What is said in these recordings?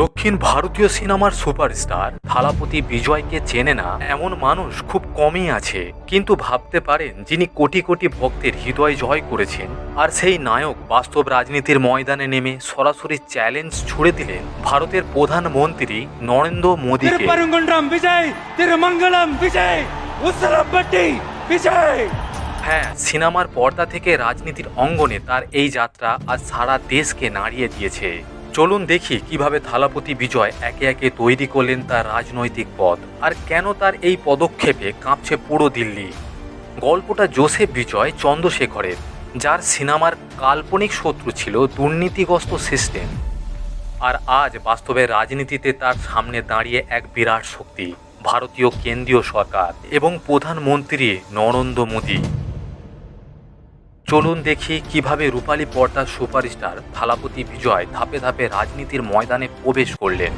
দক্ষিণ ভারতীয় সিনেমার সুপারস্টার থালাপতি বিজয়কে চেনে না এমন মানুষ খুব কমই আছে। কিন্তু ভাবতে পারেন যিনি কোটি কোটি ভক্তের হৃদয় জয় করেছেন আর সেই নায়ক বাস্তব রাজনীতির ময়দানে নেমে সরাসরি চ্যালেঞ্জ ছুড়ে দিলেন ভারতের প্রধানমন্ত্রী নরেন্দ্র মোদীকে। হ্যাঁ সিনেমার পর্দা থেকে রাজনীতির অঙ্গনে তার এই যাত্রা আজ সারা দেশকে নাড়িয়ে দিয়েছে। চলুন দেখি কীভাবে থালাপতি বিজয় একে একে তৈরি করলেন তার রাজনৈতিক পথ। আর কেন তার এই পদক্ষেপে কাঁপছে পুরো দিল্লি? গল্পটা জোসেফ বিজয় চন্দ্রশেখরের, যার সিনেমার কাল্পনিক শত্রু ছিল দুর্নীতিগ্রস্ত সিস্টেম। আর আজ বাস্তবে রাজনীতিতে তার সামনে দাঁড়িয়ে এক বিরাট শক্তি, ভারতীয় কেন্দ্রীয় সরকার এবং প্রধানমন্ত্রী নরেন্দ্র মোদী। চলুন দেখি কীভাবে রূপালী পর্দার সুপারস্টার থালাপতি বিজয় ধাপে ধাপে রাজনীতির ময়দানে প্রবেশ করলেন।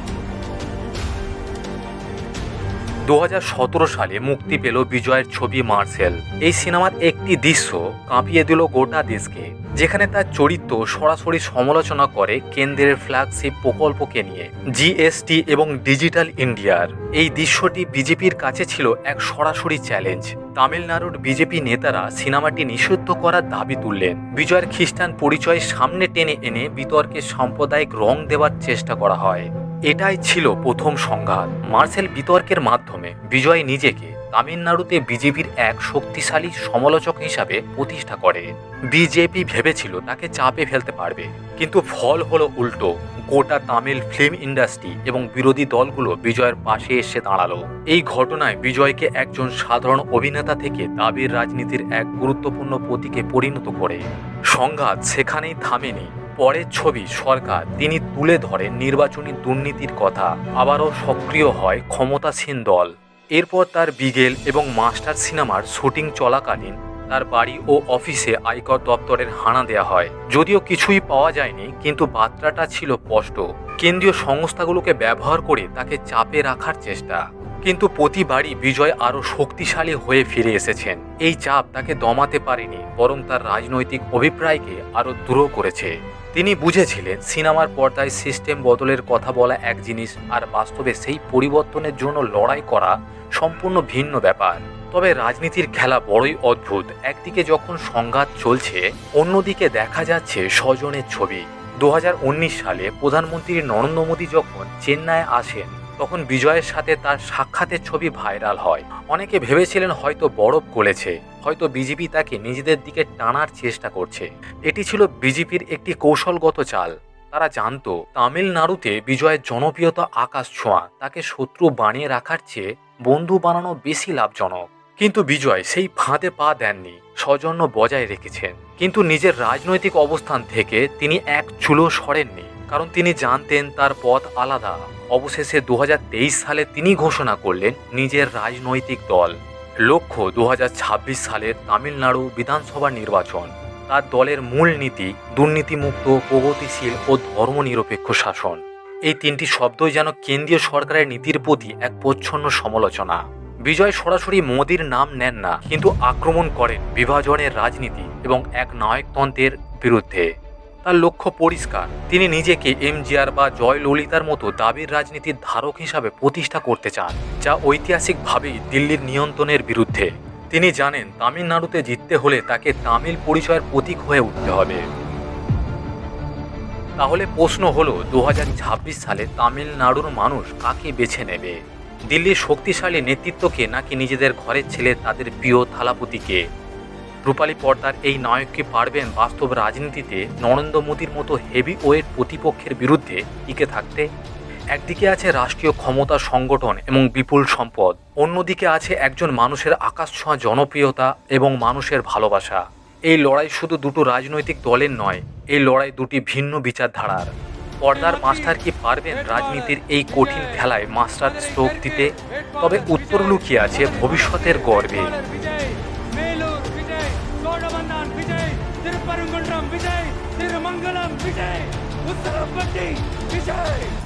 দু হাজার সতেরো সালে মুক্তি পেল বিজয়ের ছবি মার্সেল। এই সিনেমার একটি দৃশ্য কাঁপিয়ে দিল গোটা দেশকে, যেখানে তার চরিত্র সরাসরি সমালোচনা করে কেন্দ্রের ফ্ল্যাগশিপ প্রকল্পকে নিয়ে জিএসটি এবং ডিজিটাল ইন্ডিয়ার এই দৃশ্যটি বিজেপির কাছে ছিল এক সরাসরি চ্যালেঞ্জ তামিলনাড়ুর বিজেপি নেতারা সিনেমাটি নিষিদ্ধ করার দাবি তুললেন। বিজয়ের খ্রিস্টান পরিচয় সামনে টেনে এনে বিতর্কে সাম্প্রদায়িক রং দেওয়ার চেষ্টা করা হয়। এটাই ছিল প্রথম সংঘাত। মার্সেল বিতর্কের মাধ্যমে বিজয় নিজেকে তামিলনাড়ুতে বিজেপির এক শক্তিশালী সমালোচক হিসাবে প্রতিষ্ঠা করে। বিজেপি ভেবেছিল তাকে চাপে ফেলতে পারবে। কিন্তু ফল হলো উল্টো। গোটা তামিল ফিল্ম ইন্ডাস্ট্রি এবং বিরোধী দলগুলো বিজয়ের পাশে এসে দাঁড়াল। এই ঘটনায় বিজয়কে একজন সাধারণ অভিনেতা থেকে দাবির রাজনীতির এক গুরুত্বপূর্ণ প্রতীকে পরিণত করে। সংঘাত সেখানেই থামেনি। পরের ছবি সরকার তিনি তুলে ধরেন নির্বাচনী দুর্নীতির কথা। আবারও সক্রিয় হয় ক্ষমতাসীন দল। এরপর তার বিগেল এবং মাস্টার সিনেমার শুটিং চলাকালীন তার বাড়ি ও অফিসে আয়কর দপ্তরের হানা দেওয়া হয়। যদিও কিছুই পাওয়া যায়নি, কিন্তু বার্তাটা ছিল স্পষ্ট। কেন্দ্রীয় সংস্থাগুলোকে ব্যবহার করে তাকে চাপে রাখার চেষ্টা। কিন্তু প্রতিবারই বিজয় আরও শক্তিশালী হয়ে ফিরে এসেছেন। এই চাপ তাকে দমাতে পারেনি, বরং তার রাজনৈতিক অভিপ্রায়কে আরও দূর করেছে। তিনি বুঝেছিলেন সিনেমার পর্দায় সিস্টেম বদলের কথা বলা এক জিনিস আর বাস্তবে সেই পরিবর্তনের জন্য লড়াই করা সম্পূর্ণ ভিন্ন ব্যাপার। তবে রাজনীতির খেলা বড়ই অদ্ভুত। একদিকে যখন সংঘাত চলছে, অন্যদিকে দেখা যাচ্ছে স্বজনের ছবি। দু হাজার উনিশ সালে প্রধানমন্ত্রী নরেন্দ্র মোদী যখন চেন্নাই আসেন, তখন বিজয়ের সাথে তার সাক্ষাতের ছবি ভাইরাল হয়। অনেকে ভেবেছিলেন হয়তো বরফ গলেছে। হয়তো বিজেপি তাকে নিজেদের দিকে টানার চেষ্টা করছে। এটি ছিল বিজেপির একটি কৌশলগত চাল। তারা জানতো, তামিলনাড়ুতে বিজয়ের জনপ্রিয়তা আকাশ ছোঁয়া, তাকে শত্রু বানিয়ে রাখার চেয়ে বন্ধু বানানো বেশি লাভজনক। কিন্তু বিজয় সেই ফাঁদে পা দেননি, সজন্য বজায় রেখেছেন। কিন্তু নিজের রাজনৈতিক অবস্থান থেকে তিনি এক চুলো সরেননি, কারণ তিনি জানতেন তার পথ আলাদা। অবশেষে দু হাজার তেইশ সালে তিনি ঘোষণা করলেন, নিজের রাজনৈতিক দল। লক্ষ্য দু হাজার ছাব্বিশ সালের তামিলনাড়ু বিধানসভা নির্বাচন। তার দলের মূল নীতি দুর্নীতিমুক্ত, প্রগতিশীল ও ধর্মনিরপেক্ষ শাসন। এই তিনটি শব্দই যেন কেন্দ্রীয় সরকারের নীতির প্রতি এক প্রচ্ছন্ন সমালোচনা। বিজয় সরাসরি মোদির নাম নেন না, কিন্তু আক্রমণ করেন বিভাজনের রাজনীতি এবং এক নায়কতন্ত্রের বিরুদ্ধে। তার লক্ষ্য পরিষ্কার। তিনি নিজেকে এমজিআর বা জয় ললিতার মতো দাবির রাজনীতির ধারক হিসাবে প্রতিষ্ঠা করতে চান, যা ঐতিহাসিকভাবেই দিল্লির নিয়ন্ত্রণের বিরুদ্ধে। তিনি জানেন, তামিলনাড়ুতে জিততে হলে তাকে তামিল পরিচয়ের প্রতীক হয়ে উঠতে হবে। তাহলে প্রশ্ন হলো দু সালে তামিলনাড়ুর মানুষ কাকে বেছে নেবে? দিল্লির শক্তিশালী নেতৃত্বকে নাকি নিজেদের ঘরের ছেলে তাদের প্রিয় থালাপতিকে? রূপালী পর্দার এই নায়ককে পারবেন বাস্তব রাজনীতিতে নরেন্দ্র মোদীর মতো হেভি ওয়েট প্রতিপক্ষের বিরুদ্ধে টিকে থাকতে। একদিকে আছে রাষ্ট্রীয় ক্ষমতা সংগঠন এবং বিপুল সম্পদ। অন্যদিকে আছে একজন মানুষের আকাশ ছোঁয়া জনপ্রিয়তা এবং মানুষের ভালোবাসা। এই লড়াই শুধু দুটো রাজনৈতিক দলের নয়, এই লড়াই দুটি ভিন্ন বিচারধারার। পর্দার মাস্টার কি পারবেন রাজনীতির এই কঠিন খেলায় মাস্টার স্ট্রোক দিতে? তবে উত্তর লুকিয়ে আছে ভবিষ্যতের গর্বে। திருப்பரங்குன்றம் விஜய் திருமங்கலம் விஜய் உத்தரப்பட்டி விஜய்